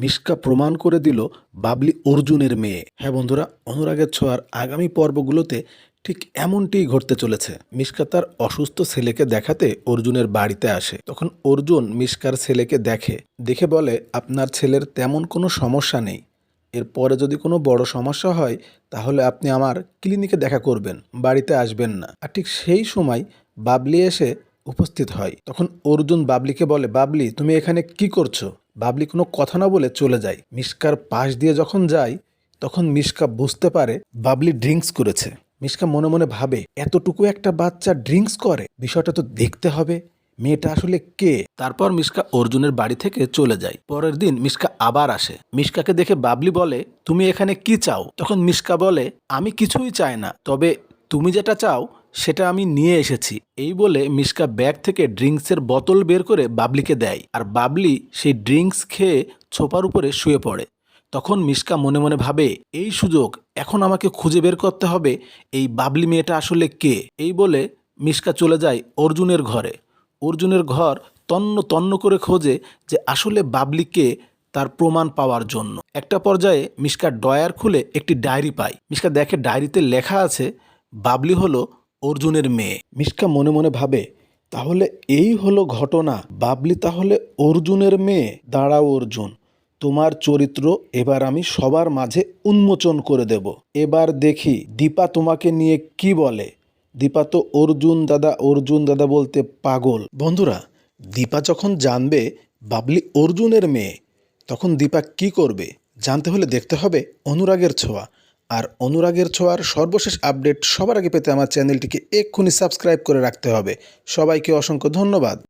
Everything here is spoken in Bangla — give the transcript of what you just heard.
মিশকা প্রমাণ করে দিল বাবলি অর্জুনের মেয়ে। হ্যাঁ বন্ধুরা, অনুরাগের ছোঁয়ার আগামী পর্বগুলোতে ঠিক এমনটিই ঘটতে চলেছে। মিশকা তার অসুস্থ ছেলেকে দেখাতে অর্জুনের বাড়িতে আসে। তখন অর্জুন মিশকার ছেলেকে দেখে। দেখে বলে, আপনার ছেলের তেমন কোনো সমস্যা নেই। এরপরে যদি কোনো বড় সমস্যা হয়, তাহলে আপনি আমার ক্লিনিকে দেখা করবেন। বাড়িতে আসবেন না। আর ঠিক সেই সময় বাবলি এসে উপস্থিত হয়। তখন অর্জুন বাবলিকে বলে, বাবলি, তুমি এখানে কি করছ? বাবলি কোনো কথা না বলে চলে যায়। মিশকার পাশ দিয়ে যখন যায়, তখন মিশকা বুঝতে পারে বাবলি ড্রিঙ্কস করেছে। মিশকা মনে মনে ভাবে, এতটুকু একটা বাচ্চা ড্রিঙ্কস করে? বিষয়টা তো দেখতে হবে। মেয়েটা আসলে কে? তারপর মিশকা অর্জুনের বাড়ি থেকে চলে যায়। পরের দিন মিশকা আবার আসে। মিশকাকে দেখে বাবলি বলে, তুমি এখানে কি চাও? তখন মিশকা বলে, আমি কিছুই চাই না। তবে তুমি যেটা চাও সেটা আমি নিয়ে এসেছি। এই বলে মিশকা ব্যাগ থেকে ড্রিঙ্কসের বোতল বের করে বাবলিকে দেয় আর বাবলি সেই ড্রিঙ্কস খেয়ে ছোপার উপরে শুয়ে পড়ে। তখন মিশকা মনে মনে ভাবে, এই সুযোগ, এখন আমাকে খুঁজে বের করতে হবে, এই বাবলি মেয়েটা আসলে কে? এই বলে মিশকা চলে যায় অর্জুনের ঘরে। অর্জুনের ঘর তন্ন তন্ন করে খোঁজে যে আসলে বাবলিকে তার প্রমাণ পাওয়ার জন্য। একটা পর্যায়ে মিশকা ডয়ার খুলে একটি ডায়েরি পায়। মিশকা দেখে ডায়েরিতে লেখা আছে, বাবলি হলো অর্জুনের মেয়ে। মিশকা মনে মনে ভাবে, তাহলে এই হলো ঘটনা। বাবলি, তাহলে অর্জুনের মেয়ে। দাঁড়াও অর্জুন, তোমার চরিত্র এবার আমি সবার মাঝে উন্মোচন করে দেব। এবার দেখি দীপা তোমাকে নিয়ে কি বলে। দীপা তো অর্জুন দাদা অর্জুন দাদা বলতে পাগল। বন্ধুরা, দীপা যখন জানবে বাবলি অর্জুনের মেয়ে, তখন দীপা কি করবে? জানতে হলে দেখতে হবে অনুরাগের ছোঁয়া। আর অনুরাগের ছোঁয়ার সর্বশেষ আপডেট সবার আগে পেতে আমার চ্যানেলটিকে এক্ষুনি সাবস্ক্রাইব করে রাখতে হবে। সবাইকে অসংখ্য ধন্যবাদ।